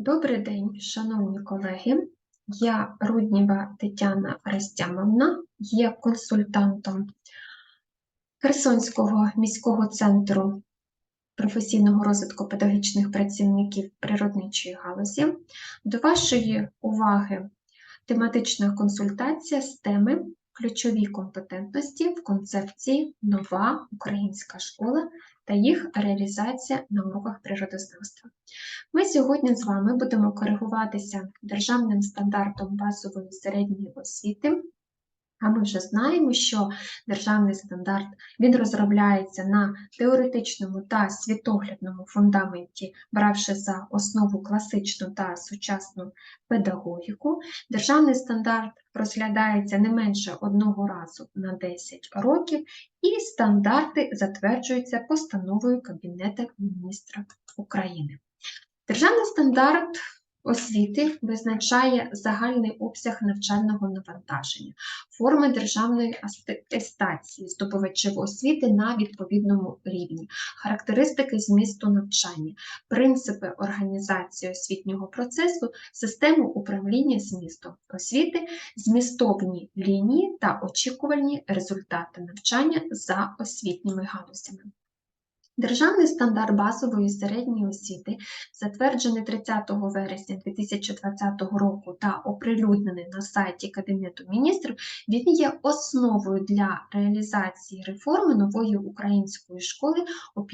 Добрий день, шановні колеги. Я Рудніва Тетяна Растямовна, є консультантом Херсонського міського центру професійного розвитку педагогічних працівників природничої галузі. До вашої уваги тематична консультація з теми ключові компетентності в концепції Нова українська школа та їх реалізація на уроках природознавства. Ми сьогодні з вами будемо коригуватися державним стандартом базової середньої освіти. А ми вже знаємо, що державний стандарт він розробляється на теоретичному та світоглядному фундаменті, бравши за основу класичну та сучасну педагогіку. Державний стандарт розглядається не менше одного разу на 10 років, і стандарти затверджуються постановою Кабінету міністрів України. Державний стандарт освіти визначає загальний обсяг навчального навантаження, форми державної атестації здобувачів освіти на відповідному рівні, характеристики змісту навчання, принципи організації освітнього процесу, систему управління змістом освіти, змістовні лінії та очікувальні результати навчання за освітніми галузями. Державний стандарт базової середньої освіти, затверджений 30 вересня 2020 року та оприлюднений на сайті Кабінету міністрів, він є основою для реалізації реформи нової української школи у 5-9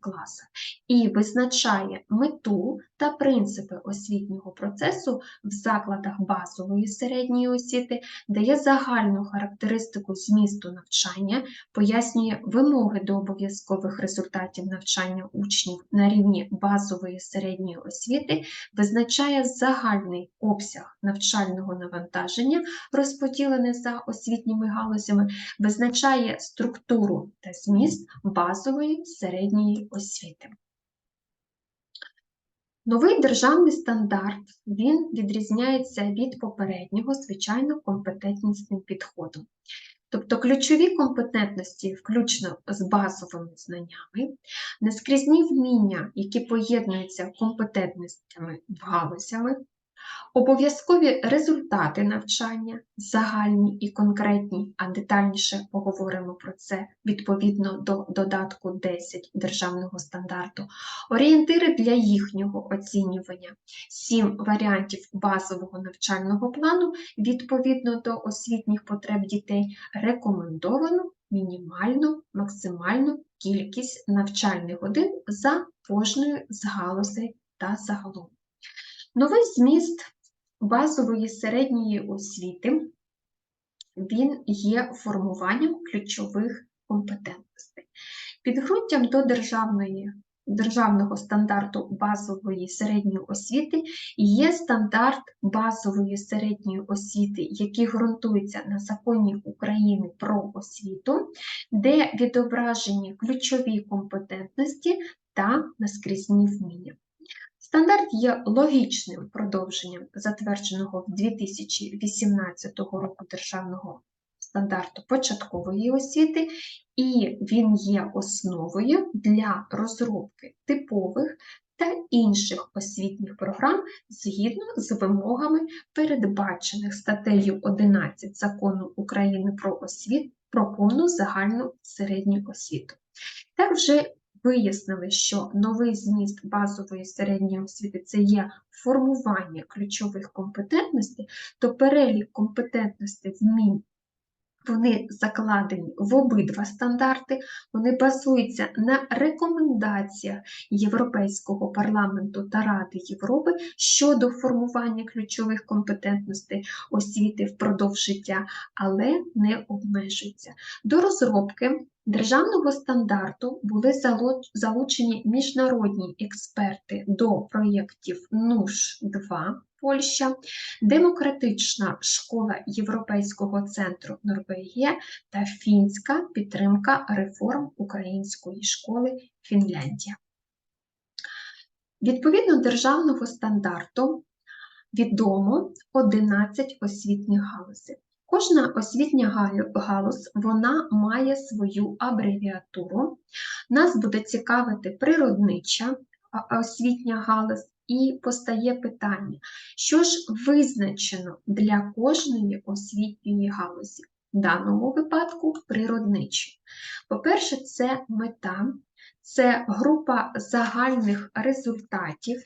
класах. І визначає мету та принципи освітнього процесу в закладах базової середньої освіти, дає загальну характеристику змісту навчання, пояснює вимоги до обов'язкових результатів навчання учнів на рівні базової середньої освіти, визначає загальний обсяг навчального навантаження, розподілений за освітніми галузями, визначає структуру та зміст базової середньої освіти. Новий державний стандарт він відрізняється від попереднього, звичайно, компетентнісним підходом. Тобто ключові компетентності, включно з базовими знаннями, нескрізні вміння, які поєднуються компетентностями в галузями, Обов'язкові результати навчання, загальні і конкретні, а детальніше поговоримо про це відповідно до додатку 10 державного стандарту, орієнтири для їхнього оцінювання, 7 варіантів базового навчального плану відповідно до освітніх потреб дітей, рекомендовану мінімальну максимальну кількість навчальних годин за кожною з галузей та загалом. Новий зміст базової середньої освіти він є формуванням ключових компетентностей. Підґрунтям до державної, державного стандарту базової середньої освіти є стандарт базової середньої освіти, який ґрунтується на законі України про освіту, де відображені ключові компетентності та наскрізні вміння. Стандарт є логічним продовженням затвердженого в 2018 року державного стандарту початкової освіти, і він є основою для розробки типових та інших освітніх програм згідно з вимогами, передбачених статтею 11 закону України про освіту про повну загальну середню освіту. Так вже вияснили, що новий зміст базової середньої освіти це є формування ключових компетентностей, то перелік компетентностей вмінь вони закладені в обидва стандарти, вони базуються на рекомендаціях Європейського парламенту та Ради Європи щодо формування ключових компетентностей освіти впродовж життя, але не обмежуються. До розробки державного стандарту були залучені міжнародні експерти до проєктів НУШ-2. Польща, Демократична школа Європейського центру Норвегія та фінська підтримка реформ української школи Фінляндія. Відповідно державного стандарту відомо 11 освітніх галузей. Кожна освітня галузь вона має свою абревіатуру. Нас буде цікавити природнича освітня галузь, і постає питання, що ж визначено для кожної освітньої галузі, в даному випадку природничі. По-перше, це мета, це група загальних результатів,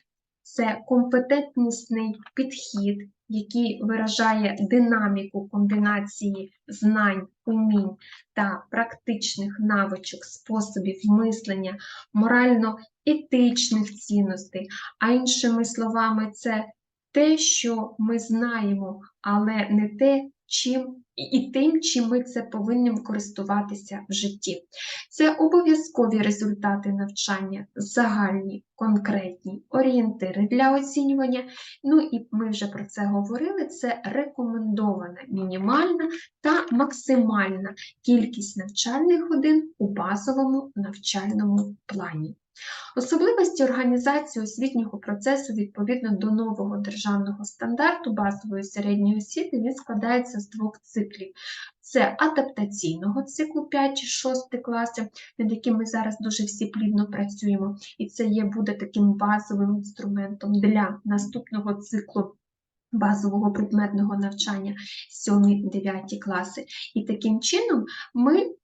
це компетентнісний підхід, який виражає динаміку комбінації знань, умінь та практичних навичок, способів мислення, морально-етичних цінностей, а іншими словами, це те, що ми знаємо, але не те, чим і тим, чим ми це повинні користуватися в житті. Це обов'язкові результати навчання, загальні, конкретні орієнтири для оцінювання. Ну і ми вже про це говорили: це рекомендована мінімальна та максимальна кількість навчальних годин у базовому навчальному плані. Особливості організації освітнього процесу відповідно до нового державного стандарту базової середньої освіти він складається з двох циклів. Це адаптаційного циклу 5-6 класів, над яким ми зараз дуже всі плідно працюємо, і це є буде таким базовим інструментом для наступного циклу. Базового предметного навчання 7-9 класи. І таким чином ми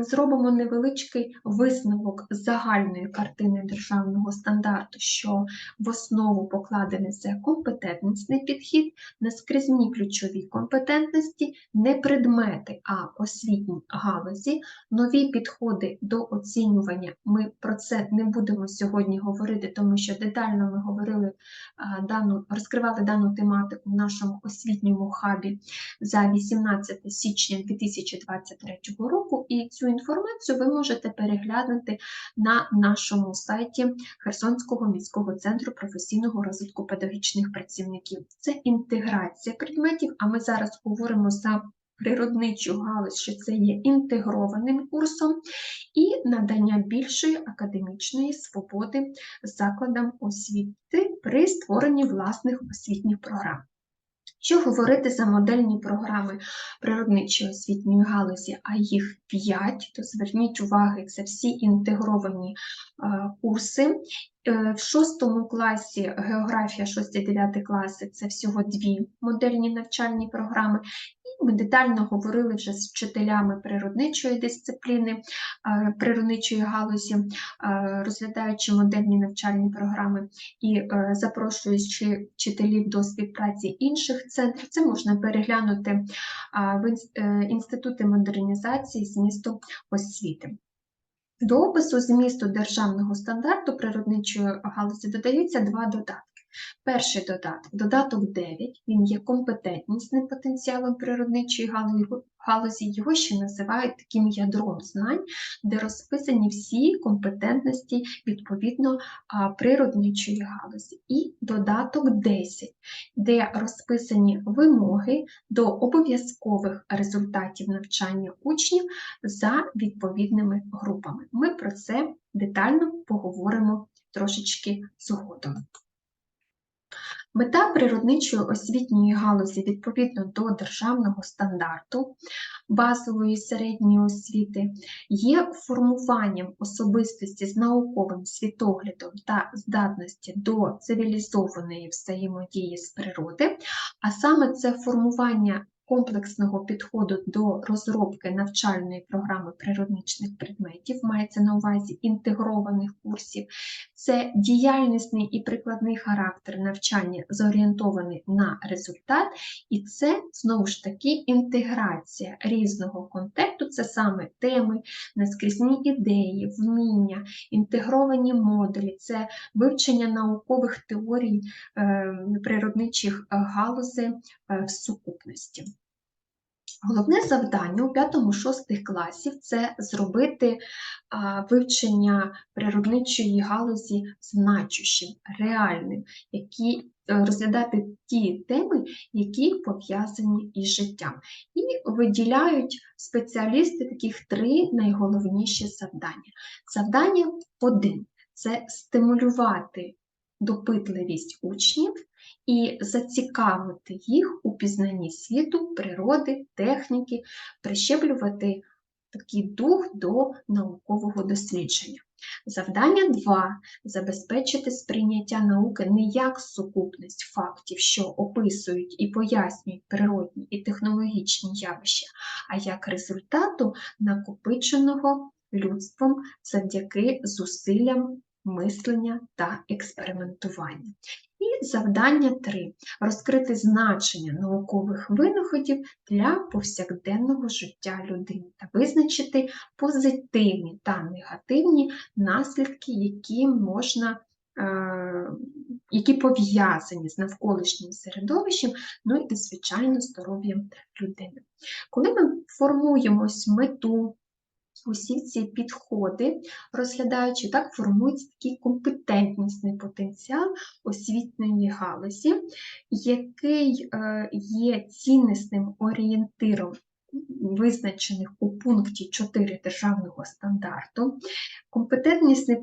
зробимо невеличкий висновок загальної картини державного стандарту, що в основу покладений це компетентностний підхід, наскрізні ключові компетентності, не предмети, а освітні галузі, нові підходи до оцінювання. Ми про це не будемо сьогодні говорити, тому що детально ми говорили дану, розкривали дану тематику в нашому освітньому хабі за 18 січня 2023 року і цю інформацію ви можете переглянути на нашому сайті Херсонського міського центру професійного розвитку педагогічних працівників. Це інтеграція предметів, а ми зараз говоримо за природничу галузь, що це є інтегрованим курсом, і надання більшої академічної свободи закладам освіти при створенні власних освітніх програм. Що говорити за модельні програми природничої освітньої галузі, а їх 5, то зверніть увагу, це всі інтегровані е, курси. Е, в шостому класі географія 6-9 класи це всього дві модельні навчальні програми, ми детально говорили вже з вчителями природничої дисципліни, е, природничої галузі, е, розглядаючи модельні навчальні програми і е, запрошуючи вчителів до співпраці інших центрів, це можна переглянути в інститути модернізації змісту освіти. До опису змісту державного стандарту природничої галузі додаються два додатки. Перший додаток, додаток 9, він є компетентнісним потенціалом природничої галузі, його ще називають таким ядром знань, де розписані всі компетентності відповідно природничої галузі. І додаток 10, де розписані вимоги до обов'язкових результатів навчання учнів за відповідними групами. Ми про це детально поговоримо трошечки згодом. Мета природничої освітньої галузі відповідно до державного стандарту базової середньої освіти є формуванням особистості з науковим світоглядом та здатності до цивілізованої взаємодії з природи, а саме це формування комплексного підходу до розробки навчальної програми природничних предметів, мається на увазі інтегрованих курсів, це діяльнісний і прикладний характер навчання зорієнтований на результат, і це, знову ж таки, інтеграція різного контексту, це саме теми, наскрізні ідеї, вміння, інтегровані модулі, це вивчення наукових теорій е, природничих галузей е, в сукупності. Головне завдання у 5-6 класів це зробити вивчення природничої галузі значущим, реальним, які е, розглядати ті теми, які пов'язані із життям. І виділяють спеціалісти таких три найголовніші завдання. Завдання один це стимулювати допитливість учнів і зацікавити їх у пізнанні світу, природи, техніки, прищеплювати такий дух до наукового дослідження. Завдання 2. Забезпечити сприйняття науки не як сукупність фактів, що описують і пояснюють природні і технологічні явища, а як результату накопиченого людством завдяки зусиллям мислення та експериментування. Завдання 3. Розкрити значення наукових винаходів для повсякденного життя людини та визначити позитивні та негативні наслідки, які можна. е, Які пов'язані з навколишнім середовищем, ну і, звичайно, здоров'ям людини. Коли ми формуємо мету, усі ці підходи, розглядаючи, так формується такий компетентнісний потенціал освітньої галузі, який е, є ціннісним орієнтиром визначених у пункті 4 державного стандарту, компетентнісний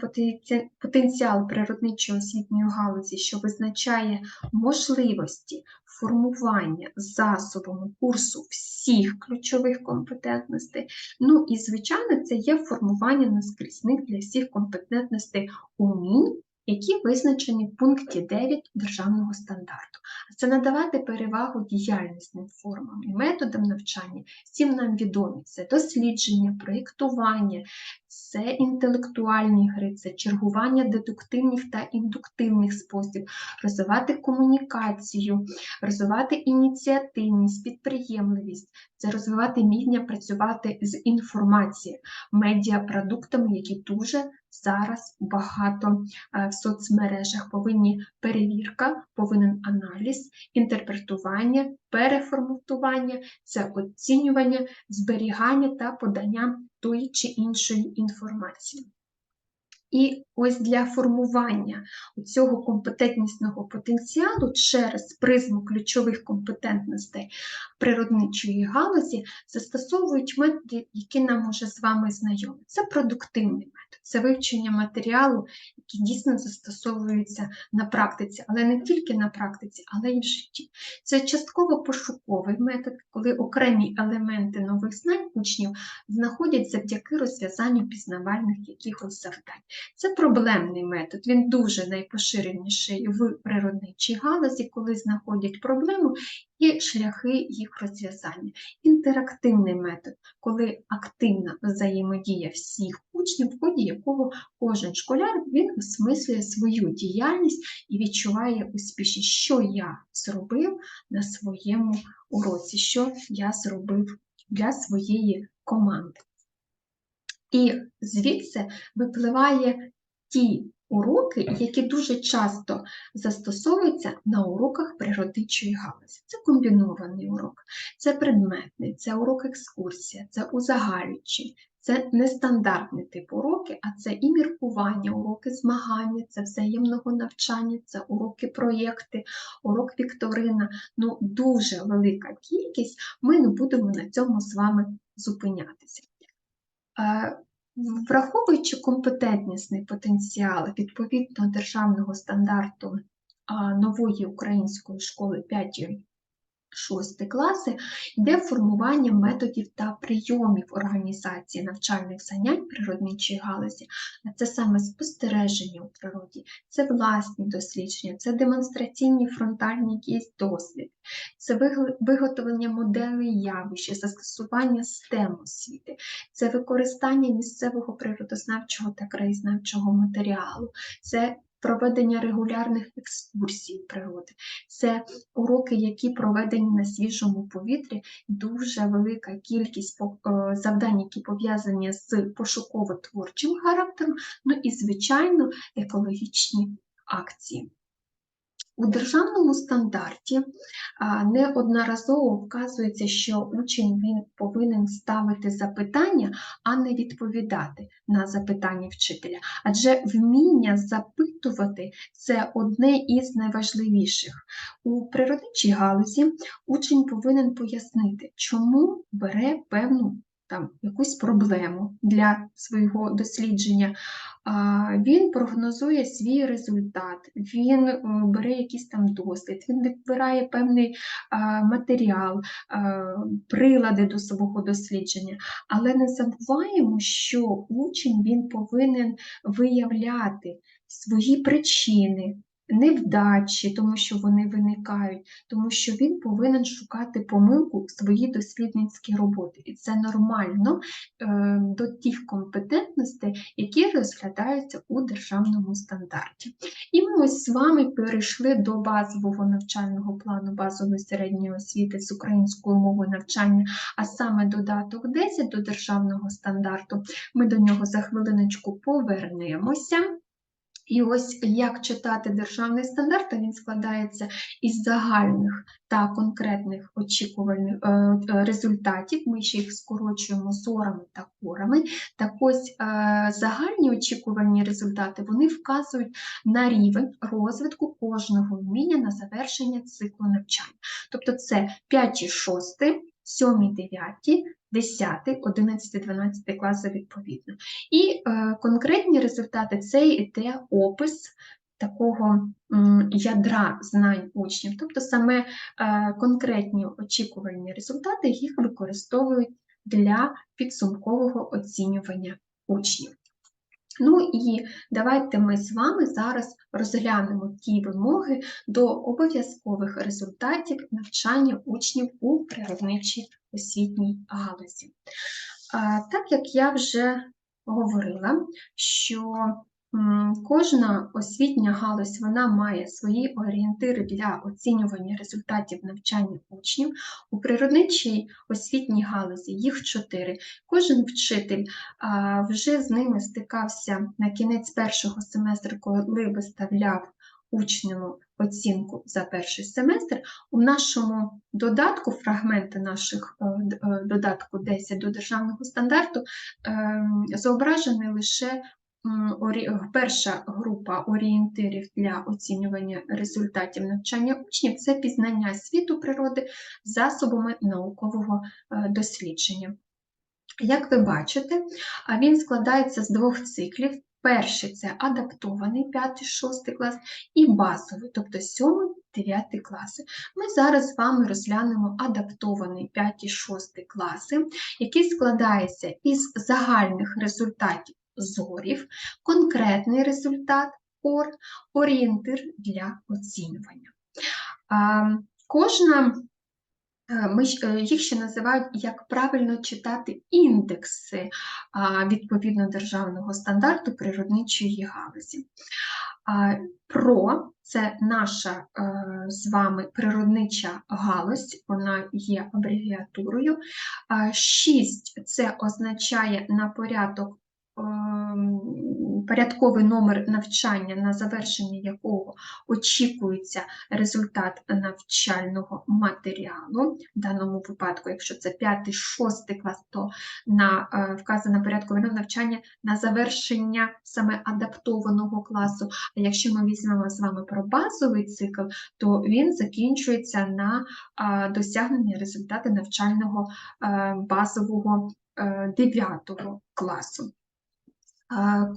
потенціал природничої освітньої галузі, що визначає можливості формування засобами курсу всіх ключових компетентностей. Ну і, звичайно, це є формування наскрізних для всіх компетентностей умінь, які визначені в пункті 9 державного стандарту. Це надавати перевагу діяльнісним формам і методам навчання. Всім нам відомі це дослідження, проєктування, це інтелектуальні гри, це чергування дедуктивних та індуктивних спосіб, розвивати комунікацію, розвивати ініціативність, підприємливість, це розвивати вміння працювати з інформацією, медіапродуктами, які дуже зараз багато е, в соцмережах. Повинні перевірка, повинен аналіз, інтерпретування, переформатування, це оцінювання, зберігання та подання тої чи іншої інформації. І ось для формування цього компетентнісного потенціалу через призму ключових компетентностей природничої галузі застосовують методи, які нам уже з вами знайомі. Це продуктивний метод, це вивчення матеріалу, які дійсно застосовуються на практиці, але не тільки на практиці, але й в житті. Це частково пошуковий метод, коли окремі елементи нових знань учнів знаходять завдяки розв'язанню пізнавальних якихось завдань. Це проблемний метод, він дуже найпоширеніший в природничій галузі, коли знаходять проблему і шляхи їх розв'язання. Інтерактивний метод, коли активна взаємодія всіх учнів, в ході якого кожен школяр він осмислює свою діяльність і відчуває успішність, що я зробив на своєму уроці, що я зробив для своєї команди. І звідси випливає ті уроки, які дуже часто застосовуються на уроках природничої галузі. Це комбінований урок, це предметний, це урок екскурсія, це узагальнюючий, це нестандартний тип уроки, а це і міркування, уроки змагання, це взаємного навчання, це уроки проєкти, урок вікторина. Ну, дуже велика кількість, ми не будемо на цьому з вами зупинятися. Враховуючи компетентнісний потенціал відповідно державного стандарту нової української школи 5-6 класи, йде формування методів та прийомів організації навчальних занять природничої галузі, а це саме спостереження у природі, це власні дослідження, це демонстраційні фронтальні якісь досвід, це виготовлення моделей явища, застосування STEM освіти, це використання місцевого природознавчого та краєзнавчого матеріалу, це проведення регулярних екскурсій природи, це уроки, які проведені на свіжому повітрі, дуже велика кількість е, завдань, які пов'язані з пошуково-творчим характером, ну і, звичайно, екологічні акції. У державному стандарті неодноразово вказується, що учень він повинен ставити запитання, а не відповідати на запитання вчителя. Адже вміння запитувати це одне із найважливіших. У природничій галузі учень повинен пояснити, чому бере певну там якусь проблему для свого дослідження, він прогнозує свій результат, він е, бере якийсь там досвід, він відбирає певний матеріал, прилади до свого дослідження. Але не забуваємо, що учень він повинен виявляти свої причини невдачі, тому що вони виникають, тому що він повинен шукати помилку в своїй дослідницькій роботі. І це нормально е, до тих компетентностей, які розглядаються у державному стандарті. І ми ось з вами перейшли до базового навчального плану базової середньої освіти з українською мовою навчання, а саме додаток 10 до державного стандарту. Ми до нього за хвилиночку повернемося. І ось як читати державний стандарт, він складається із загальних та конкретних очікувальних е, е, результатів. Ми ще їх скорочуємо зорами та корами. Так ось е, загальні очікувані результати вони вказують на рівень розвитку кожного вміння на завершення циклу навчання. Тобто це 5 і 6, 7, 9, 10, 11, 12 класи відповідно. І е, конкретні результати це йде опис такого м, ядра знань учнів, тобто саме е, конкретні очікувані результати їх використовують для підсумкового оцінювання учнів. Ну і давайте ми з вами зараз розглянемо ті вимоги до обов'язкових результатів навчання учнів у природничій освітній галузі. Так як я вже говорила, що Кожна освітня галузь вона має свої орієнтири для оцінювання результатів навчання учнів. У природничій освітній галузі їх чотири. Кожен вчитель вже з ними стикався на кінець першого семестру, коли виставляв учнему оцінку за перший семестр. У нашому додатку, фрагменти наших е, е, додатку 10 до державного стандарту, ем, зображений лише Перша група орієнтирів для оцінювання результатів навчання учнів це пізнання світу природи засобами наукового е, дослідження. Як ви бачите, він складається з двох циклів. Перший це адаптований 5-6 клас і базовий, тобто 7-9 класи. Ми зараз з вами розглянемо адаптований 5-6 класи, який складається із загальних результатів зорів, конкретний результат ОР, орієнтир для оцінювання. Кожна е, е, їх ще називають, як правильно читати індекси відповідно державного стандарту природничої галузі. ПРО це наша е, з вами природнича галузь, вона є абревіатурою. 6 це означає на порядок порядковий номер навчання, на завершення якого очікується результат навчального матеріалу. В даному випадку, якщо це 5-6 клас, то на е, вказане порядковий номер навчання на завершення саме адаптованого класу. А якщо ми візьмемо з вами про базовий цикл, то він закінчується на досягнення результату навчального е, базового 9 е, класу.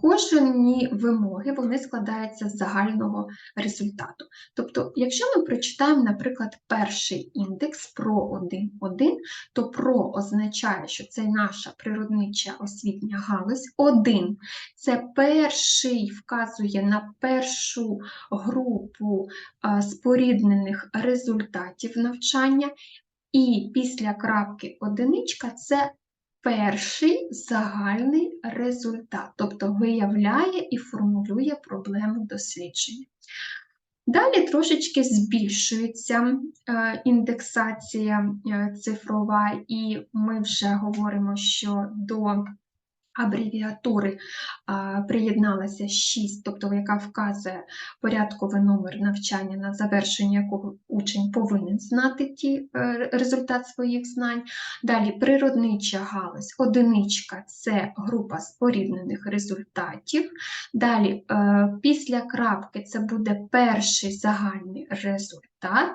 Кожні вимоги вони складаються з загального результату. Тобто, якщо ми прочитаємо, наприклад, перший індекс про 1,1, то про означає, що це наша природнича освітня галузь. 1 це перший вказує на першу групу споріднених результатів навчання, і після крапки одиничка це перший загальний результат, тобто виявляє і формулює проблему дослідження. Далі трошечки збільшується е, індексація е, цифрова, і ми вже говоримо, що до абревіатури приєдналася 6, тобто яка вказує порядковий номер навчання, на завершення якого учень повинен знати ті, е, результат своїх знань. Далі природнича галузь, одиничка це група споріднених результатів. Далі е, після крапки це буде перший загальний результат.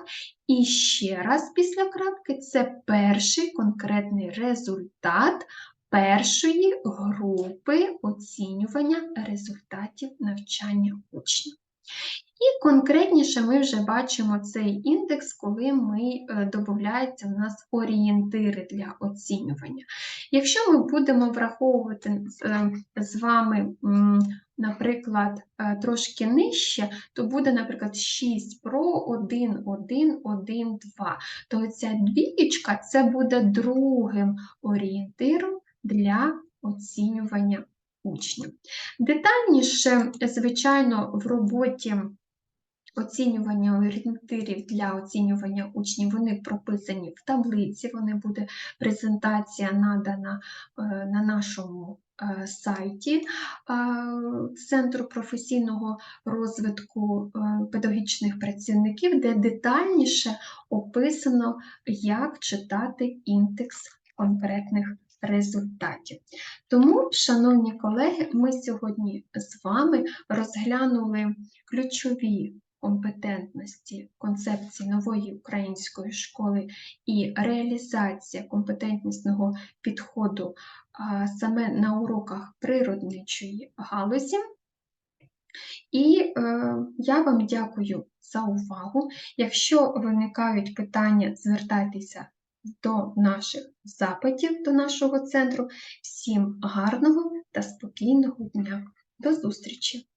І ще раз після крапки це перший конкретний результат першої групи оцінювання результатів навчання учня. І конкретніше ми вже бачимо цей індекс, коли ми е, додаються в нас орієнтири для оцінювання. Якщо ми будемо враховувати е, з вами, наприклад, е, трошки нижче, то буде, наприклад, 6 про 1, 1, 1, 2. То ця двієчка це буде другим орієнтиром для оцінювання учнів. Детальніше, звичайно, в роботі оцінювання орієнтирів для оцінювання учнів, вони прописані в таблиці, вони буде презентація надана е, на нашому е, сайті е, Центру професійного розвитку педагогічних працівників, де детальніше описано, як читати індекс конкретних результатів. Тому, шановні колеги, ми сьогодні з вами розглянули ключові компетентності концепції нової української школи і реалізація компетентнісного підходу саме на уроках природничої галузі. І е, я вам дякую за увагу. Якщо виникають питання, звертайтеся до наших запитів, до нашого центру. Всім гарного та спокійного дня. До зустрічі!